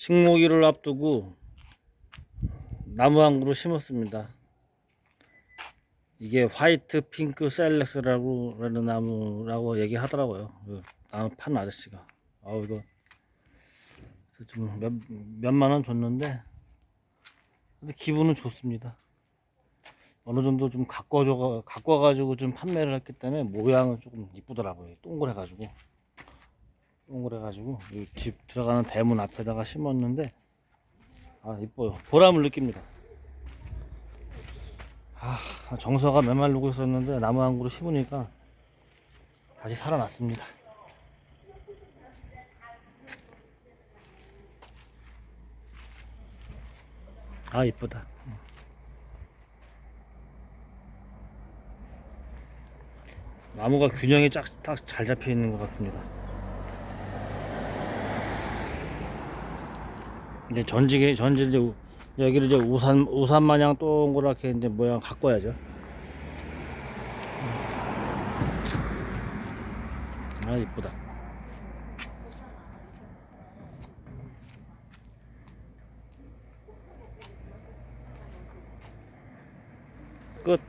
식목일을 앞두고 나무 한 그루 심었습니다. 이게 화이트 핑크 셀렉스라고 라는 나무라고 얘기하더라고요. 그 나무 판 아저씨가. 아우 이거 좀 몇 몇만 원 줬는데 근데 기분은 좋습니다. 어느 정도 좀 와줘 갖고 와가지고 좀 판매를 했기 때문에 모양은 조금 이쁘더라고요. 동그래가지고 동그래가지고 이집 들어가는 대문 앞에다가 심었는데 아 이뻐요. 보람을 느낍니다. 아 정서가 메말르고 있었는데 나무 한 그루 심으니까 다시 살아났습니다. 아 이쁘다. 나무가 균형이 딱잘 잡혀 있는 것 같습니다. 이제 전지게 전지 이제 우- 여기를 이제 우산 우산 마냥 동그랗게 이제 모양 바꿔야죠. 아 이쁘다. 끝.